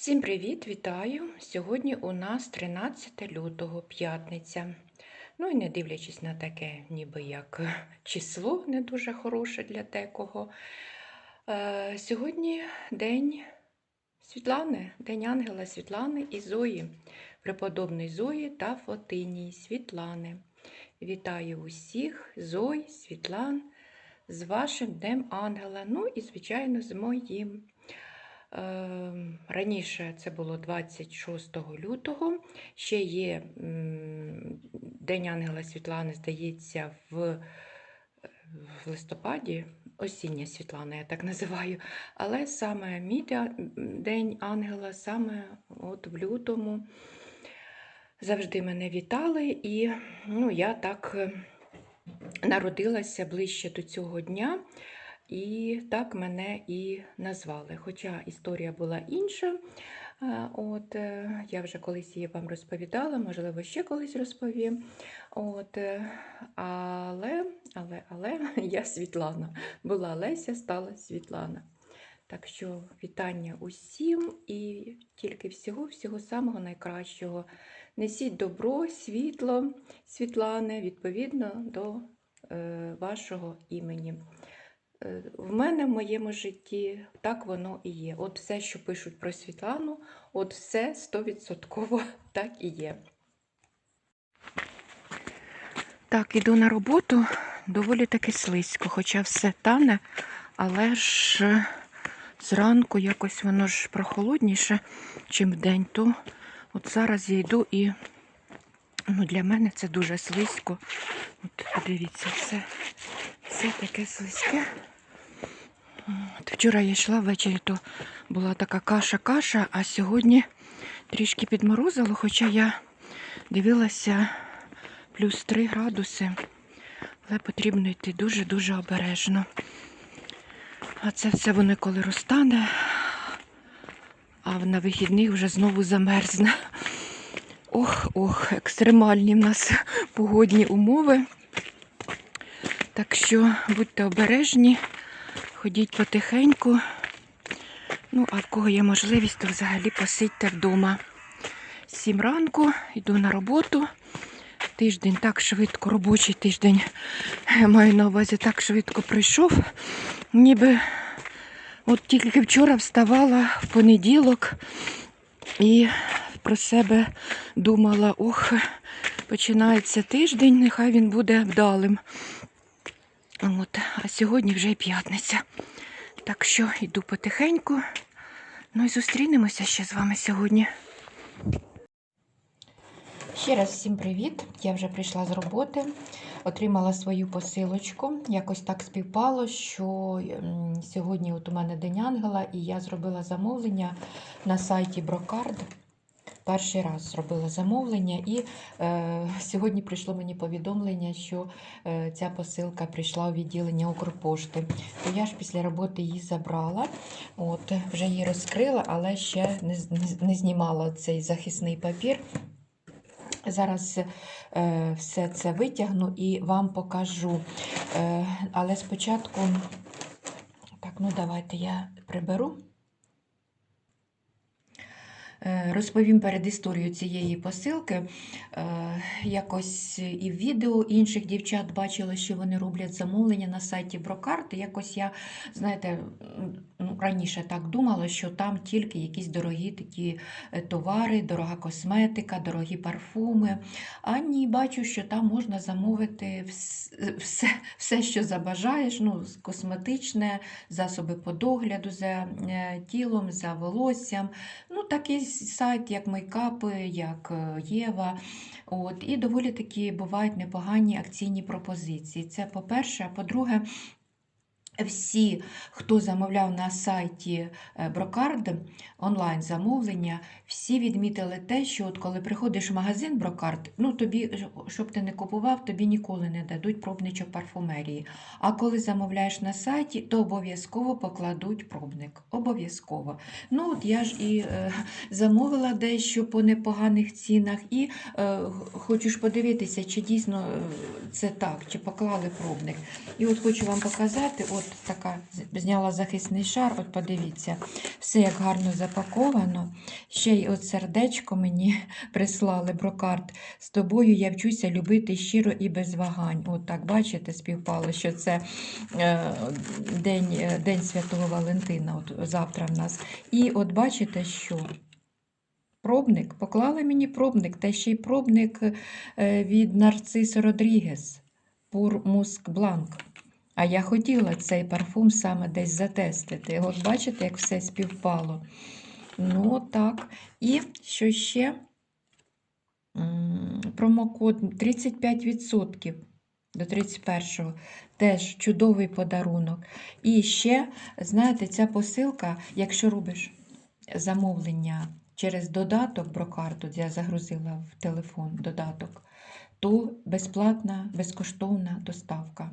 Всім привіт, вітаю! Сьогодні у нас 13 лютого, п'ятниця. Ну і не дивлячись на таке, ніби як число не дуже хороше для декого. Е, сьогодні день Світлани, День Ангела Світлани і Зої, преподобної Зої та Фотинії Світлани. Вітаю усіх, Зой, Світлан, з вашим Днем Ангела, ну і, звичайно, з моїм. Ем, Раніше це було 26 лютого. Ще є День Ангела Світлани, здається, в, листопаді, осіння Світлана, я так називаю. Але саме мій День Ангела, саме от в лютому, завжди мене вітали, і ну, я так е, народилася ближче до цього дня. І так мене і назвали. Хоча історія була інша. Е, От, е, я вже колись її вам розповідала, можливо, ще колись розповім. От, е, але, але, але я Світлана. Була Леся, стала Світлана. Так що вітання усім і тільки всього, всього самого найкращого. Несіть добро, світло, Світлане, відповідно до е, вашого імені. В мене в моєму житті так воно і є. От все, що пишуть про Світлану, от все стовідсотково так і є. Так, іду на роботу доволі таки слизько, хоча все тане, але ж е, зранку якось воно ж прохолодніше, чим вдень. То от зараз я йду і ну, для мене це дуже слизько. От подивіться, все, все таке слизьке. От вчора я йшла ввечері, то була така каша-каша, а сьогодні трішки підморозило, хоча я дивилася плюс 3 градуси. Але потрібно йти дуже-дуже обережно. А це все воно коли розтане, а на вихідних вже знову замерзне. Ох, ох, екстремальні в нас погодні умови. Так що будьте обережні. Ходіть потихеньку. Ну, а в кого є можливість, то взагалі посидьте вдома. Сім ранку, йду на роботу. Тиждень так швидко, робочий тиждень, маю на увазі, так швидко прийшов. Ніби от тільки вчора вставала в понеділок і про себе думала, ох, починається тиждень, нехай він буде вдалим. От, а сьогодні вже п'ятниця. Так що йду потихеньку. Ну і зустрінемося ще з вами сьогодні. Ще раз всім привіт! Я вже прийшла з роботи, отримала свою посилочку. Якось так співпало, що сьогодні от у мене День Ангела, і я зробила замовлення на сайті Брокард. Перший раз зробила замовлення, і е, сьогодні прийшло мені повідомлення, що е, ця посилка прийшла у відділення Укрпошти. То я ж після роботи її забрала, от, вже її розкрила, але ще не, не, не знімала цей захисний папір. Зараз е, все це витягну і вам покажу. Е, але спочатку, так, ну давайте я приберу. Е, Розповім перед історією цієї посилки. Е, Якось і в відео інших дівчат бачила, що вони роблять замовлення на сайті Брокарт. Якось я, знаєте, ну, раніше так думала, що там тільки якісь дорогі такі е, товари, дорога косметика, дорогі парфуми. А ні, бачу, що там можна замовити все, все що забажаєш, ну, косметичне, засоби по догляду за тілом, за волоссям. Ну, такий сайт, як Майкапи, як е, Єва. От, і доволі такі бувають непогані акційні пропозиції. Це по-перше, а по-друге, всі, хто замовляв на сайті е, Брокард онлайн замовлення, всі відмітили те, що от коли приходиш в магазин Брокард, ну тобі, щоб ти не купував, тобі ніколи не дадуть пробничок парфумерії. А коли замовляєш на сайті, то обов'язково покладуть пробник. Обов'язково. Ну от я ж і е, замовила дещо по непоганих цінах, і е, хочу подивитися, чи дійсно е, це так, чи поклали пробник. І от хочу вам показати, от така зняла захисний шар, от подивіться, все як гарно запаковано. Ще й от сердечко мені прислали брокарт. З тобою я вчуся любити щиро і без вагань. От так, бачите, співпало, що це е, день, е, день Святого Валентина, от завтра в нас. І от бачите, що пробник, поклали мені пробник, та ще й пробник е, від Нарцисо Родрігес, Пур Муск Бланк. А я хотіла цей парфум саме десь затестити. От бачите, як все співпало. Ну, так. І що ще? Промокод 35% до 31-го. Теж чудовий подарунок. І ще, знаєте, ця посилка, якщо робиш замовлення через додаток брокарту, я загрузила в телефон додаток, то безплатна, безкоштовна доставка.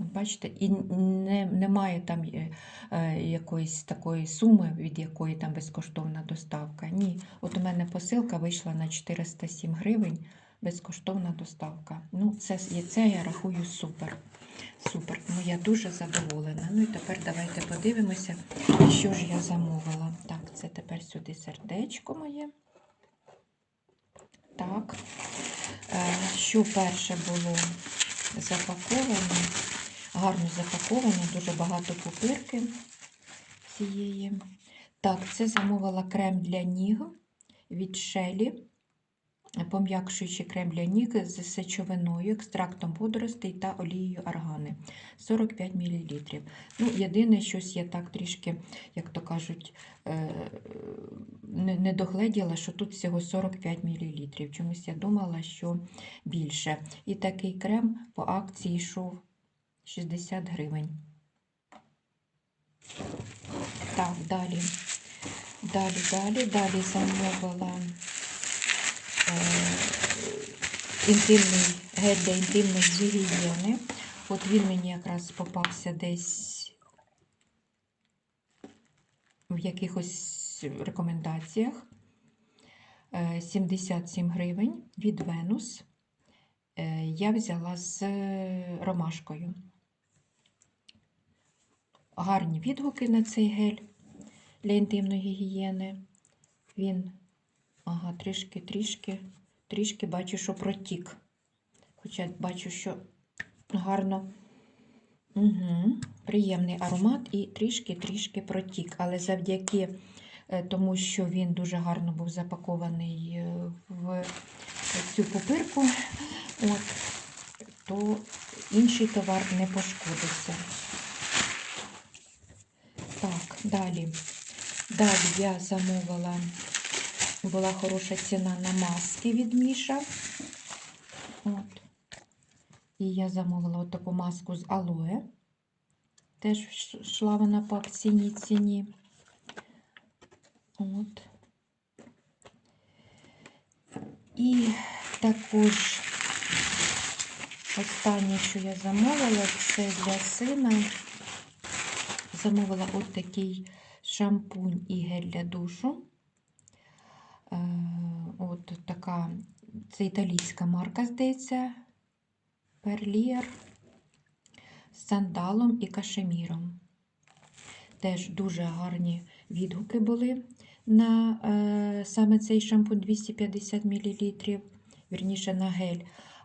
Бачите, і не, немає там е, е, якоїсь такої суми, від якої там безкоштовна доставка. Ні, от у мене посилка вийшла на 407 гривень, безкоштовна доставка. Ну, це, і це я рахую супер. Супер. Ну, я дуже задоволена. Ну і тепер давайте подивимося, що ж я замовила. Так, це тепер сюди сердечко моє. Так. Е, Що перше було запаковане? Гарно запаковане, дуже багато пупирки цієї. Так, це замовила крем для ніг від Шелі. Пом'якшуючий крем для ніг з сечовиною, екстрактом водоростей та олією аргани 45 мл. Ну, єдине, щось я так трішки, як то кажуть, е, не не догледіла, що тут всього 45 мл. Чомусь я думала, що більше. І такий крем по акції йшов 60 гривень. Так, далі. Далі, далі, далі замовила е, інтимний гель для інтимної гігієни. От він мені якраз попався десь в якихось рекомендаціях. Е, 77 гривень від Венус. Е, Я взяла з ромашкою. Гарні відгуки на цей гель для інтимної гігієни. Він, ага, трішки, трішки, бачу, що протік. Хоча бачу, що гарно. Угу. Приємний аромат і трішки-трішки протік. Але завдяки е, тому, що він дуже гарно був запакований е, в цю пупирку, от, то інший товар не пошкодився. Далі. Далі я замовила, була хороша ціна на маски від Міша. От. І я замовила от таку маску з алоє. Теж йшла вона по акційній ціні. От. І також останнє, що я замовила, це для сина. Замовила от такий шампунь і гель для душу. Е, От така, це італійська марка, здається, Перлієр з сандалом і кашеміром. Теж дуже гарні відгуки були на е, саме цей шампунь 250 мл, вірніше на гель.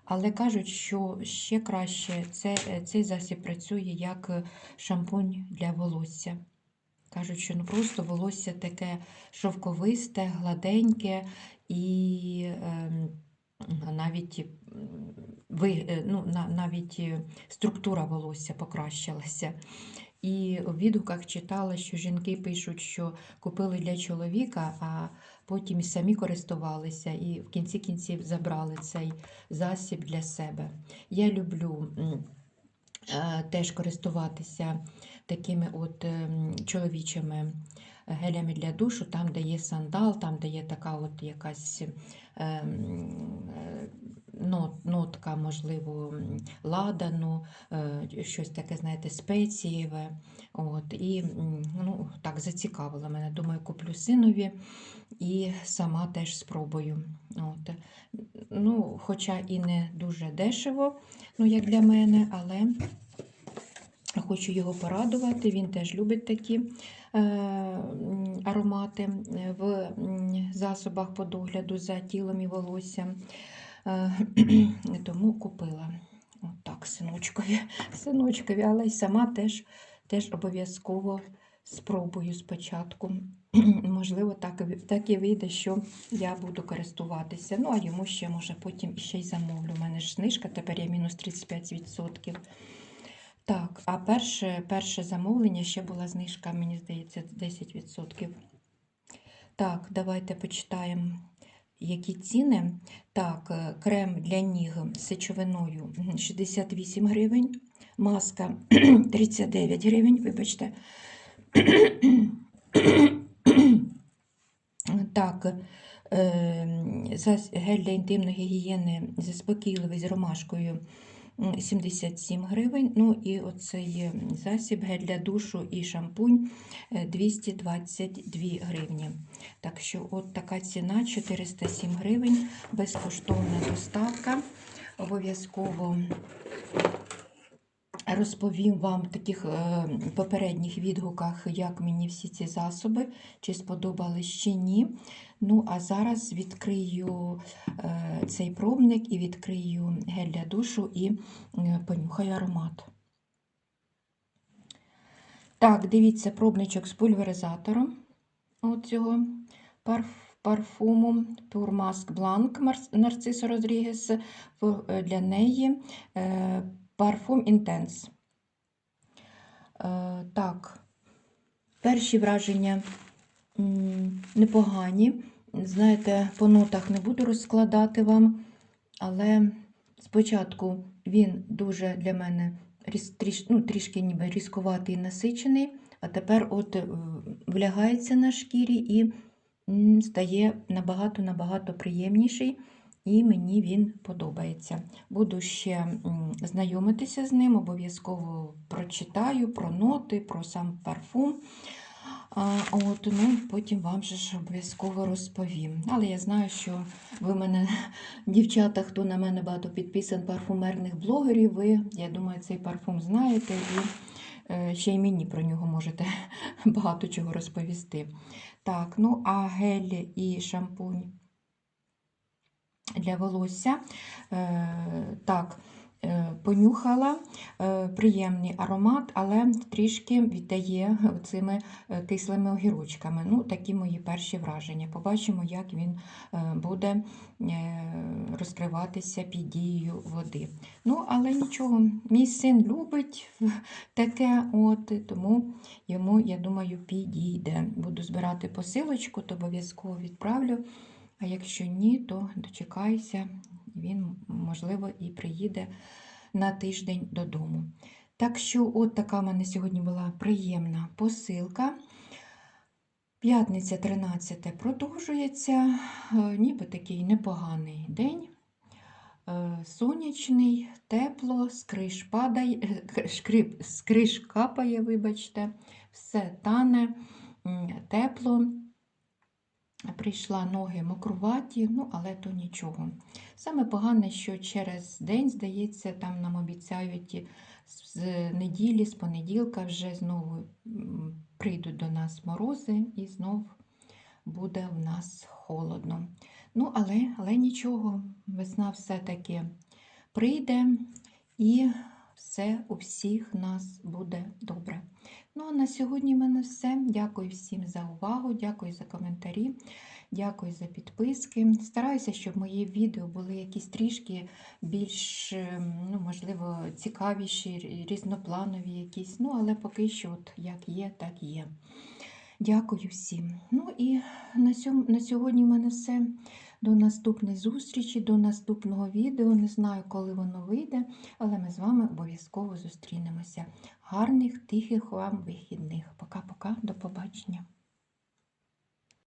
Але кажуть, що ще краще це, е, цей засіб працює як е, шампунь для волосся. Кажуть, що ну просто волосся таке шовковисте, гладеньке і ем, навіть, ви, е, ну, на- навіть е, структура волосся покращилася. І у відгуках читала, що жінки пишуть, що купили для чоловіка, а потім самі користувалися і в кінці кінців забрали цей засіб для себе. Я люблю е, теж користуватися такими от ем, чоловічими гелями для душу, там, де є сандал, там, де є така от якась нотка, можливо, ладану, е, щось таке, знаєте, спецієве. От, і ну, так зацікавило мене. Думаю, куплю синові і сама теж спробую. От. Ну, хоча і не дуже дешево, ну, як для мене, але Хочу його порадувати. Він теж любить такі е, аромати е, в засобах по догляду за тілом і волоссям. Е, тому купила. Отак, синочкові, синочкові, але й сама теж, теж обов'язково спробую спочатку. Можливо, так, так і вийде, що я буду користуватися. Ну, а йому ще, може, потім ще й замовлю. У мене ж знижка, тепер я мінус 35%. Так, а перше, перше замовлення ще була знижка, мені здається, 10%. Так, давайте почитаємо, які ціни. Так, е, крем для ніг з сечовиною 68 гривень, маска 39 гривень, вибачте. Так, е, гель для інтимної гігієни заспокійливий з ромашкою 77 гривень. Ну і оцей е, засіб гель для душу і шампунь е, 222 гривні. Так що от така ціна 407 гривень, безкоштовна доставка. Обов'язково розповім вам в таких е, попередніх відгуках, як мені всі ці засоби, чи сподобались чи ні. Ну, а зараз відкрию е, цей пробник і відкрию гель для душу і е, понюхаю аромат. Так, дивіться, пробничок з пульверизатором от цього парфуму Pure Mask Blanc Нарцисо Родрігес. Для неї парфум. Е, так, перші враження непогані. Знаєте, по нотах не буду розкладати вам, але спочатку він дуже для мене ну, трішки ніби різкуватий і насичений, а тепер от е, влягається на шкірі і стає набагато-набагато приємніший. І мені він подобається. Буду ще знайомитися з ним, обов'язково прочитаю про ноти, про сам парфум. От, ну, потім вам же ж обов'язково розповім. Але я знаю, що ви мене, дівчата, хто на мене багато підписан парфумерних блогерів, ви, я думаю, цей парфум знаєте і е, ще й мені про нього можете багато чого розповісти. Так, ну а гель і шампунь для волосся. Е, так, е, понюхала е, приємний аромат, але трішки віддає цими кислими огірочками. Ну, такі мої перші враження. Побачимо, як він буде розкриватися під дією води. Ну, але нічого, мій син любить таке, от, тому йому, я думаю, підійде. Буду збирати посилочку, то обов'язково відправлю. А якщо ні, то дочекайся, він, можливо, і приїде на тиждень додому. Так що, от така в мене сьогодні була приємна посилка. П'ятниця 13 продовжується, Е, ніби такий непоганий день. Е, Сонячний, тепло, скриш падає, е, шкрип, скриш капає, вибачте, все тане, тепло. Прийшла ноги мокруваті, ну, але то нічого. Саме погане, що через день, здається, там нам обіцяють з неділі, з понеділка вже знову прийдуть до нас морози і знов буде в нас холодно. Ну, але, але нічого, весна все-таки прийде і все у всіх нас буде добре. Ну, а на сьогодні в мене все. Дякую всім за увагу, дякую за коментарі, дякую за підписки. Стараюся, щоб мої відео були якісь трішки більш, ем, ну, можливо, цікавіші, різнопланові якісь. Ну, але поки що, от як є, так є. Дякую всім. Ну і на, сьогодні в мене все. До наступної зустрічі, до наступного відео. Не знаю, коли воно вийде, але ми з вами обов'язково зустрінемося. Гарних, тихих вам вихідних. Пока-пока, до побачення.